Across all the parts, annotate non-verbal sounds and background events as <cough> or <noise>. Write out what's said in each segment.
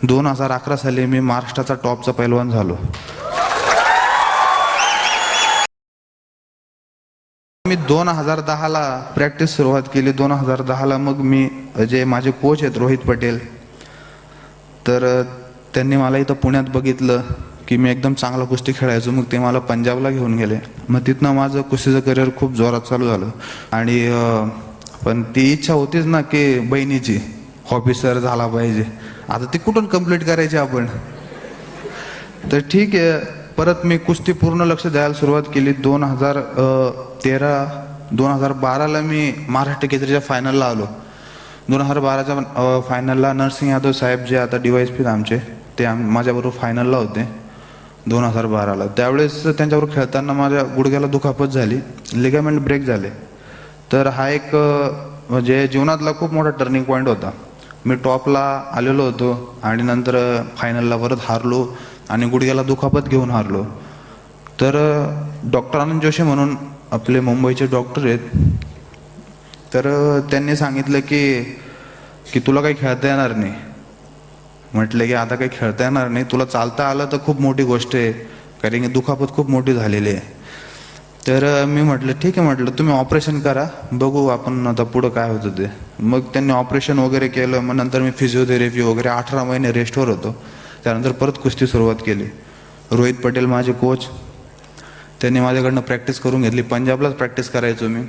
दोन हजार अकरा साली मी महाराष्ट्राचा टॉपचा पैलवान झालो. मी दोन हजार दहाला प्रॅक्टिस सुरुवात केली. दोन हजार दहाला मग मी जे माझे कोच आहेत रोहित पटेल तर त्यांनी मला इथं पुण्यात बघितलं की मी एकदम चांगला कुस्ती खेळायचो. मग ते मला पंजाबला घेऊन गेले. मग तिथनं माझं कुस्तीचं करिअर खूप जोरात चालू झालं. आणि पण ती इच्छा होतीच ना की बहिणीची ऑफिसर झाला पाहिजे. आता ती कुठून कंप्लीट करायची आपण? तर ठीक आहे. परत मी कुस्ती पूर्ण लक्ष द्यायला सुरुवात केली. दोन हजार तेरा दोन हजार बाराला मी महाराष्ट्र केसरीच्या फायनलला आलो. दोन हजार बाराच्या फायनलला नरसिंह यादव साहेब जे आता डी वाय एस पीत आमचे ते आम माझ्याबरोबर फायनलला होते. दोन हजार बाराला. त्यावेळेस त्यांच्याबरोबर खेळताना माझ्या गुडघ्याला दुखापत झाली. लिगामेंट ब्रेक झाले. तर हा एक म्हणजे जीवनातला खूप मोठा टर्निंग पॉईंट होता. मी टॉपला आलेलो होतो आणि नंतर फायनलला परत हारलो आणि गुडघ्याला दुखापत घेऊन हारलो. तर डॉक्टर आनंद जोशी म्हणून आपले मुंबईचे डॉक्टर आहेत. तर त्यांनी सांगितलं की की तुला काही खेळता येणार नाही. म्हटलं की आता काही खेळता येणार नाही. तुला चालता आलं तर खूप मोठी गोष्ट आहे. कारण की दुखापत खूप मोठी झालेली आहे. तर मी म्हटलं ठीक आहे म्हटलं तुम्ही ऑपरेशन करा बघू आपण आता पुढं काय होतं ते. मग त्यांनी ऑपरेशन वगैरे केलं मग नंतर मी फिजिओथेरपी वगैरे अठरा महिने रेस्टवर होतो. त्यानंतर परत कुस्ती सुरुवात केली. रोहित पटेल माझे कोच त्यांनी माझ्याकडनं प्रॅक्टिस करून घेतली. पंजाबलाच प्रॅक्टिस करायचो मी.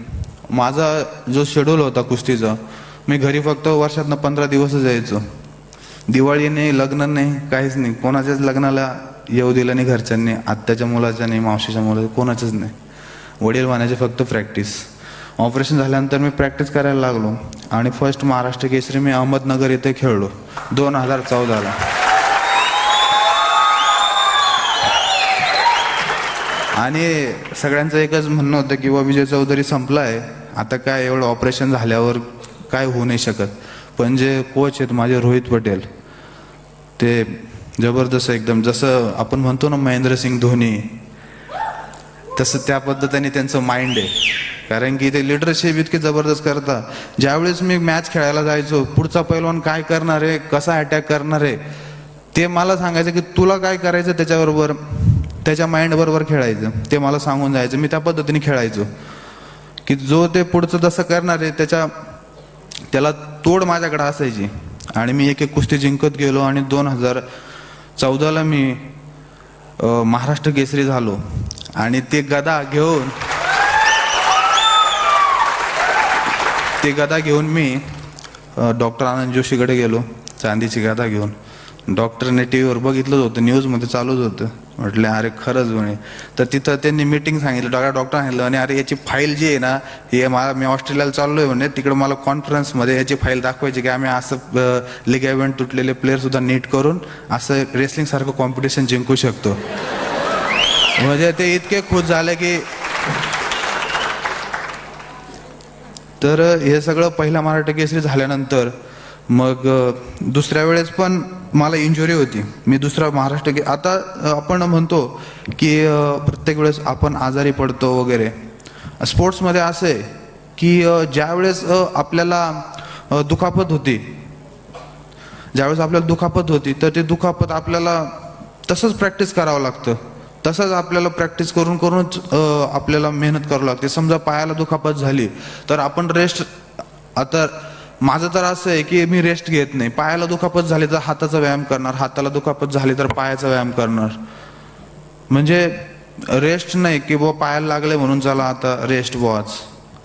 माझा जो शेड्यूल होता कुस्तीचा मी घरी फक्त वर्षातनं पंधरा दिवसच यायचो. दिवाळी नाही लग्न नाही काहीच नाही. कोणाच्याच लग्नाला येऊ दिलं नाही घरच्यांनी. आत्याच्या मुलाच्या नाही मावशीच्या मुलाच्या कोणाच्याच नाही. वडील म्हणायचे फक्त प्रॅक्टिस ऑपरेशन झाल्यानंतर मी प्रॅक्टिस करायला लागलो आणि फर्स्ट महाराष्ट्र केसरी मी अहमदनगर येथे खेळलो. दोन हजार चौदाला. आणि सगळ्यांचं एकच म्हणणं होतं की बा विजय चौधरी संपला आहे आता काय एवढं ऑपरेशन झाल्यावर काय होऊ नाही शकत. पण जे कोच आहेत माझे रोहित पटेल ते जबरदस्त एकदम जसं आपण म्हणतो ना महेंद्रसिंग धोनी तसं त्या पद्धतीने त्यांचं माइंड आहे. कारण की ते लिडरशिप इतके जबरदस्त करता ज्यावेळेस मी मॅच खेळायला जायचो पुढचा पैलवान काय करणार आहे कसा अटॅक करणार आहे ते मला सांगायचं की तुला काय करायचं त्याच्याबरोबर त्याच्या माइंडबरोबर खेळायचं. ते मला सांगून जायचं. मी त्या पद्धतीने खेळायचो. की जो ते पुढचं जसं करणार आहे त्याच्या त्याला तोड माझ्याकडे असायची. आणि मी एक एक कुस्ती जिंकत गेलो आणि दोन हजार चौदाला मी महाराष्ट्र केसरी झालो. आणि ते गदा घेऊन ते गदा घेऊन मी डॉक्टर आनंद जोशीकडे गेलो चांदीची गदा घेऊन. डॉक्टरने टी व्हीवर बघितलंच होतं न्यूजमध्ये चालूच होतं. म्हटलं अरे खरंच म्हणे. तर तिथं त्यांनी मीटिंग सांगितलं डॉक्टर डॉक्टर सांगितलं आणि अरे याची फाईल जी आहे ना हे मला मी ऑस्ट्रेलियाला चाललो आहे म्हणे तिकडे मला कॉन्फरन्समध्ये याची फाईल दाखवायची की आम्ही असं लिगामेंट तुटलेले प्लेयरसुद्धा नीट करून असं रेसलिंगसारखं कॉम्पिटिशन जिंकू शकतो. म्हणजे ते इतके खुश झाले की तर हे सगळं पहिला महाराष्ट्र केसरी झाल्यानंतर मग दुसऱ्या वेळेस पण मला इंजुरी होती. मी दुसरा महाराष्ट्र के आता आपण म्हणतो की प्रत्येक वेळेस आपण आजारी पडतो वगैरे. स्पोर्ट्समध्ये असं आहे की ज्या ज्यावेळेस आपल्याला दुखापत होती ज्यावेळेस आपल्याला दुखापत होती तर ते दुखापत आपल्याला तसंच प्रॅक्टिस करावं लागतं. तसंच आपल्याला प्रॅक्टिस करून करूनच आपल्याला मेहनत करावं लागते. समजा पायाला दुखापत झाली तर आपण रेस्ट आता माझं तर असं आहे की मी रेस्ट घेत नाही. पायाला दुखापत झाली तर हाताचा व्यायाम करणार. हाताला दुखापत झाली तर पायाचा व्यायाम करणार. म्हणजे रेस्ट नाही की बुवा पायाला लागले म्हणून चला आता रेस्ट वॉच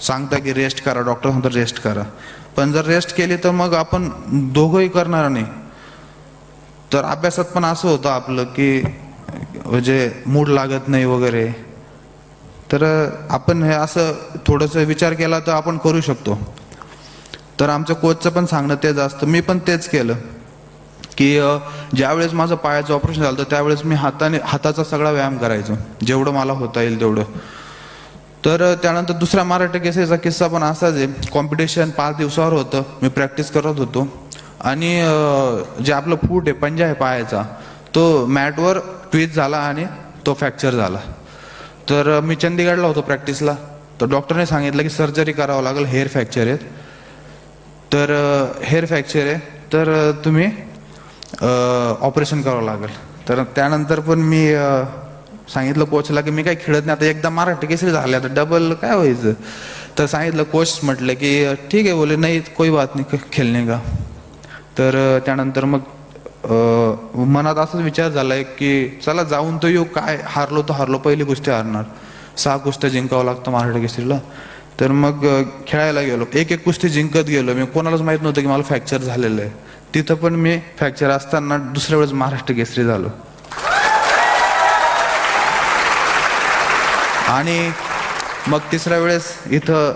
सांगता की रेस्ट करा डॉक्टर म्हणतात रेस्ट करा. पण जर रेस्ट केली तर मग आपण दोघंही करणार नाही. तर अभ्यासात पण असं होतं आपलं की म्हणजे मूड लागत नाही वगैरे. तर आपण हे असं थोडंसं विचार केला तर आपण करू शकतो. तर आमच्या कोचचं पण सांगणं तेच असतं. मी पण तेच केलं. की ज्यावेळेस माझं पायाचं ऑपरेशन झालं होतं त्यावेळेस मी हाताने हाताचा सगळा व्यायाम करायचो. जेवढं मला होता येईल तेवढं. तर त्यानंतर दुसऱ्या मराठी केसेचा किस्सा पण असाच आहे. कॉम्पिटिशन पाच दिवसावर होतं. मी प्रॅक्टिस करत होतो. आणि जे आपलं फूट आहे पंजा आहे पायाचा तो मॅटवर ट्विच झाला आणि तो फ्रॅक्चर झाला. तर मी चंदीगडला होतो प्रॅक्टिसला तर डॉक्टरने सांगितलं की सर्जरी करावं लागेल हेअर फ्रॅक्चर आहेत. तर हेअर फ्रॅक्चर आहे. तर तुम्ही ऑपरेशन करावं लागेल. तर त्यानंतर पण मी सांगितलं कोचला की मी काय खेळत नाही. आता एकदा मराठी केसरी झाले आता डबल काय व्हायचं? तर सांगितलं कोच म्हटलं की ठीक आहे बोले नाही कोई बात नाही खेळणे का? तर त्यानंतर मग मनात असाच विचार झालाय की चला जाऊन तर येऊ. काय हारलो तर हारलो पहिली कुस्ती हारणार. सहा कुस्त्या जिंकावं लागतं महाराष्ट्र केसरीला. तर मग खेळायला गेलो. एक एक कुस्ती जिंकत गेलो. मी कोणालाच माहीत नव्हतं की मला फ्रॅक्चर झालेलं आहे. तिथं पण मी फ्रॅक्चर असताना दुसऱ्या वेळेस महाराष्ट्र केसरी झालो. आणि मग तिसऱ्या वेळेस इथं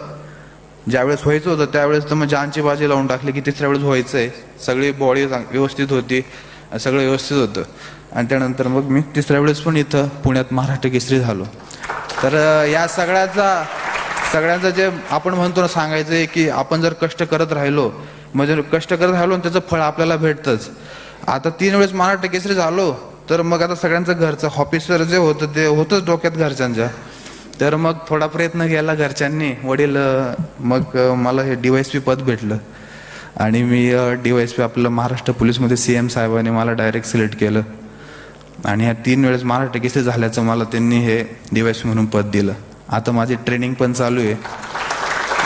ज्यावेळेस व्हायचं होतं त्यावेळेस तर मग जानची बाजी लावून टाकली की तिसऱ्या वेळेस व्हायचं आहे सगळी बॉडी व्यवस्थित होती सगळं व्यवस्थित होतं. आणि त्यानंतर मग मी तिसऱ्या वेळेस पण इथं पुण्यात महाराष्ट्र केसरी झालो. तर या सगळ्याचा सगळ्यांचं जे आपण म्हणतो ना सांगायचं आहे की आपण जर कष्ट करत राहिलो म्हणजे कष्ट करत राहिलो आणि त्याचं फळ आपल्याला भेटतंच. आता तीन वेळेस महाराष्ट्र केसरी झालो तर मग आता सगळ्यांचं घरचं ऑफिसर जे होतं ते होतंच डोक्यात घरच्यांच्या. तर मग थोडा प्रयत्न केला घरच्यांनी. वडील मग मला हे डी वाय सी पी पद भेटलं. आणि मी डी वायस पी आपलं महाराष्ट्र पोलीसमध्ये सी एम साहेबांनी मला डायरेक्ट सिलेक्ट केलं. आणि ह्या तीन वेळेस महाराष्ट्र केसरी झाल्याचं मला त्यांनी हे डी वाय सी म्हणून पद दिलं. आता माझी ट्रेनिंग पण चालू आहे.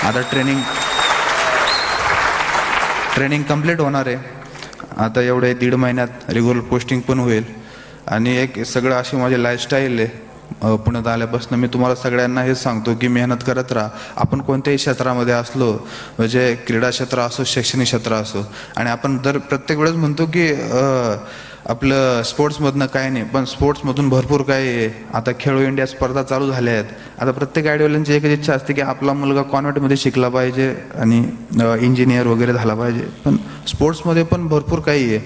आता ट्रेनिंग ट्रेनिंग कंप्लीट होणार आहे. आता एवढे दीड महिन्यात रेग्युलर पोस्टिंग पण होईल. आणि एक सगळं अशी माझी लाईफस्टाईल आहे. पुण्यात आल्यापासून मी तुम्हाला सगळ्यांना हे सांगतो की मेहनत करत राहा. आपण कोणत्याही क्षेत्रामध्ये असलो म्हणजे क्रीडा क्षेत्र असो शैक्षणिक क्षेत्र असो आणि आपण दर प्रत्येक वेळेस म्हणतो की आपलं स्पोर्ट्समधनं काय नाही पण स्पोर्ट्समधून भरपूर काही आहे. आता खेळो इंडिया स्पर्धा चालू झाल्या आहेत. आता प्रत्येक आयडिओलांची एकच इच्छा असते की आपला मुलगा कॉन्व्हेंटमध्ये शिकला पाहिजे आणि इंजिनियर वगैरे झाला पाहिजे. पण स्पोर्ट्समध्ये पण भरपूर काही आहे.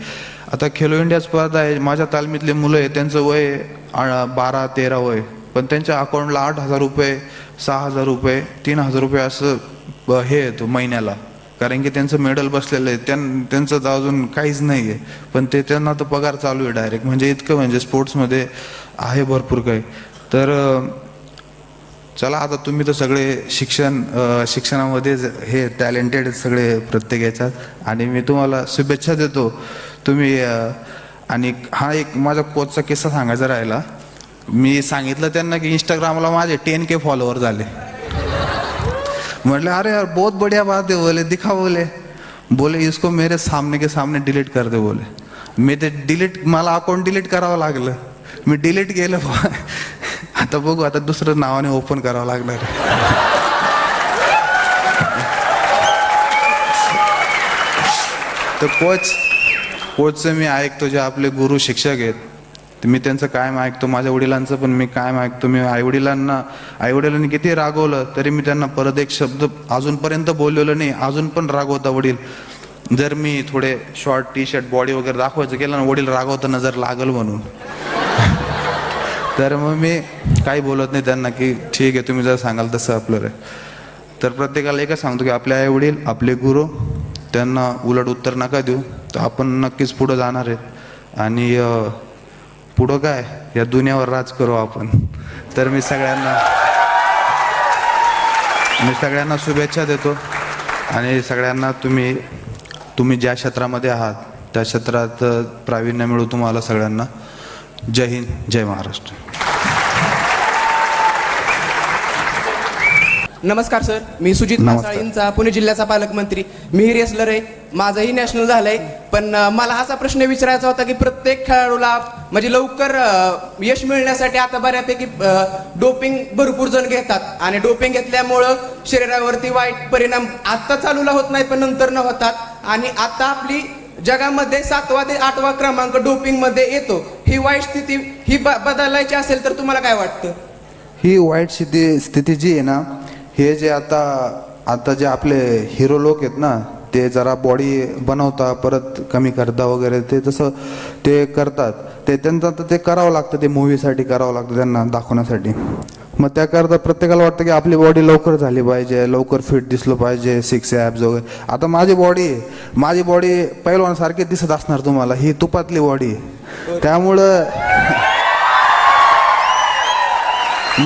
आता खेलो इंडिया स्पर्धा आहे. माझ्या तालमीतले मुलं आहे त्यांचं वय बारा तेरा वय. पण त्यांच्या अकाउंटला आठ हजार रुपये सहा हजार रुपये तीन हजार रुपये असं ब- हे येतो महिन्याला. कारण की त्यांचं मेडल बसलेलं आहे. त्यां त्यांचं तर अजून काहीच नाही आहे पण ते त्यांना तर पगार चालू आहे डायरेक्ट म्हणजे इतकं म्हणजे स्पोर्ट्समध्ये आहे भरपूर काही. तर चला आता तुम्ही तर सगळे शिक्षण शिक्षणामध्ये हे टॅलेंटेड सगळे प्रत्येक याच्यात. आणि मी तुम्हाला शुभेच्छा देतो. तुम्ही आणि हा एक माझा कोचचा किस्सा सांगायचा राहिला. मी सांगितलं त्यांना की इंस्टाग्रामला माझे टेन के फॉलोअर झाले. म्हटलं अरे यार बहुत बढ़िया बात है बोले दिखा बोले. बोले इसको मेरे सामने के सामने डिलीट कर दे बोले. मी ते डिलीट मला अकाउंट डिलीट करावं लागलं. मी डिलीट केलं. <laughs> आता बघू आता दुसरं नावाने ओपन करावं लागणार आहे. <laughs> तर कोच कोचचं मी ऐकतो जे आपले गुरु शिक्षक आहेत. तर मी त्यांचं कायम ऐकतो माझ्या वडिलांचं पण मी कायम ऐकतो. मी आईवडिलांना आईवडिलांनी किती रागवलं तरी मी त्यांना परत एक शब्द अजूनपर्यंत बोललेलो नाही अजून पण रागवता वडील. जर मी थोडे शॉर्ट टी शर्ट बॉडी वगैरे दाखवायचं केलं ना वडील रागवताना जर लागल म्हणून. तर मग मी काही बोलत नाही त्यांना की ठीक आहे तुम्ही जर सांगाल तसं आपलं रे. तर प्रत्येकाला एकच सांगतो की आपले आई वडील आपले गुरु त्यांना उलट उत्तर नका देऊ. तर आपण नक्कीच पुढं जाणार आहेत. आणि पुढं काय? या दुनियावर राज करू आपण. तर मी सगळ्यांना मी सगळ्यांना शुभेच्छा देतो. आणि सगळ्यांना तुम्ही तुम्ही ज्या क्षेत्रामध्ये आहात त्या क्षेत्रात प्राविण्य प्रावीण्य मिळू तुम्हाला सगळ्यांना. जय हिंद जय महाराष्ट्र. नमस्कार सर. मी सुजित नमस्कार. मासाळींचा पुणे जिल्ह्याचा पालकमंत्री. मी रेसलर आहे माझंही नॅशनल झालंय पण अं, मला असा प्रश्न विचारायचा होता की प्रत्येक खेळाडूला म्हणजे लवकर अं, यश मिळण्यासाठी आता बऱ्यापैकी डोपिंग भरपूर जण घेतात. आणि डोपिंग घेतल्यामुळं शरीरावरती वाईट परिणाम आता चालूला होत नाही पण नंतर न होतात. आणि आता आपली जगामध्ये सातवा ते आठवा क्रमांक डोपिंगमध्ये येतो. ही वाईट स्थिती ही ब- बदलायची असेल तर तुम्हाला काय वाटतं? ही वाईट स्थिती स्थिती जी आहे ना हे जे आता आता जे आपले हिरो लोक आहेत ना ते जरा बॉडी बनवता परत कमी करता वगैरे ते तसं ते करतात ते त्यांचं आता ते करावं लागतं ते मूवीसाठी करावं लागतं त्यांना दाखवण्यासाठी. मग त्याकरता प्रत्येकाला वाटतं की आपली बॉडी लवकर झाली पाहिजे लवकर फिट दिसलं पाहिजे सिक्स ॲब्स वगैरे. आता माझी बॉडी माझी बॉडी पैलवानसारखी दिसत असणार तुम्हाला ही तुपातली बॉडी त्यामुळं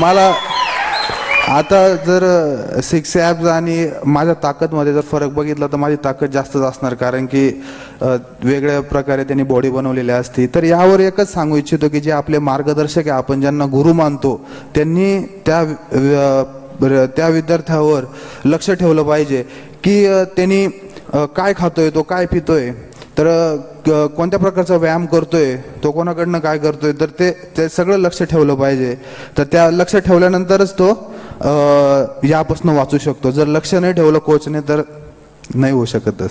मला आता जर सिक्स ॲप्स आणि माझ्या ताकदमध्ये जर फरक बघितला तर माझी ताकद जास्तच असणार. कारण की वेगळ्या प्रकारे त्यांनी बॉडी बनवलेली असती. तर यावर एकच सांगू इच्छितो की जे आपले मार्गदर्शक आहे आपण ज्यांना गुरु मानतो त्यांनी त्या त्या विद्यार्थ्यावर लक्ष ठेवलं पाहिजे की त्यांनी काय खातोय तो काय पितोय तर क- कोणत्या प्रकारचा व्यायाम करतोय तो कोणाकडनं काय करतोय तर ते ते सगळं लक्ष ठेवलं पाहिजे. तर त्या लक्ष ठेवल्यानंतरच तो यापासून वाचू शकतो. जर लक्ष नाही ठेवलं कोचने तर नाही होऊ शकत